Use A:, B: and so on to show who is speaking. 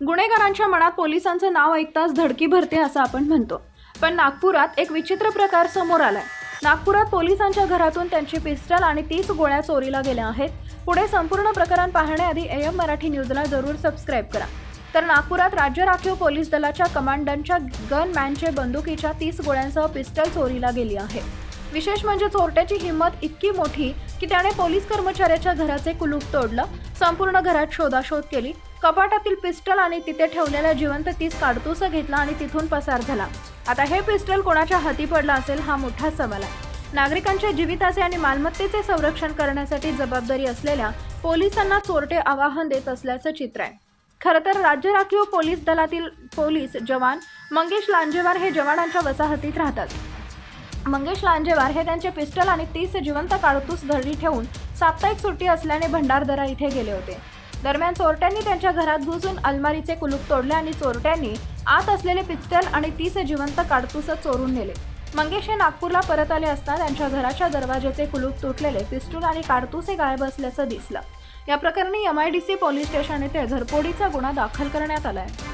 A: गुन्हेगारांच्या मनात पोलिसांचं नाव ऐकताच धडकी भरते असं आपण म्हणतो. पण नागपुरात एक विचित्र प्रकार समोर आलाय. नागपुरात पोलिसांच्या घरातून त्यांची पिस्टल आणि तीस गोळ्या चोरीला गेल्या आहेत. पुढे संपूर्ण प्रकरण पाहण्याआधी एम मराठी न्यूजला जरूर सबस्क्राईब करा. तर नागपुरात राज्य राखीव पोलीस दलाच्या कमांडंटच्या गनमॅनचे बंदुकीच्या तीस गोळ्यांसह पिस्टल चोरीला गेली आहे. विशेष म्हणजे चोरट्याची हिंमत इतकी मोठी की त्याने पोलीस कर्मचाऱ्याच्या घराचे कुलूप तोडलं. संपूर्ण घरात शोधाशोध केली. कपाटातील पिस्टल आणि तिथे ठेवलेल्या जिवंत तीस काडतुसं घेतला आणि तिथून पसार झाला. आता हे पिस्टल कोणाच्या हाती पडलं असेल हा मोठा सवाल आहे. नागरिकांच्या जीविताचे आणि मालमत्तेचे संरक्षण करण्यासाठी जबाबदारी असलेल्या पोलिसांना चोरटे आवाहन देत असल्याचं चित्र आहे. खरं तर राज्य राखीव पोलीस दलातील पोलीस जवान मंगेश लांजेवार हे जवानांच्या वसाहतीत राहतात. मंगेश लांजेवार हे त्यांचे पिस्टल आणि तीस जिवंत काडतूस धरली ठेवून साप्ताहिक सुट्टी असल्याने भंडारदरा इथे गेले होते. दरम्यान चोरट्यांनी त्यांच्या घरात घुसून अलमारीचे कुलूप तोडले आणि चोरट्यांनी आत असलेले पिस्तल आणि तीस जिवंत काडतूस चोरून नेले. मंगेश हे नागपूरला परत आले असता त्यांच्या घराच्या दरवाजाचे कुलूप तुटलेले पिस्टूल आणि काडतुसे गायब असल्याचं दिसलं. या प्रकरणी एमआयडीसी पोलीस स्टेशन येथे झरपोडीचा गुन्हा दाखल करण्यात आला आहे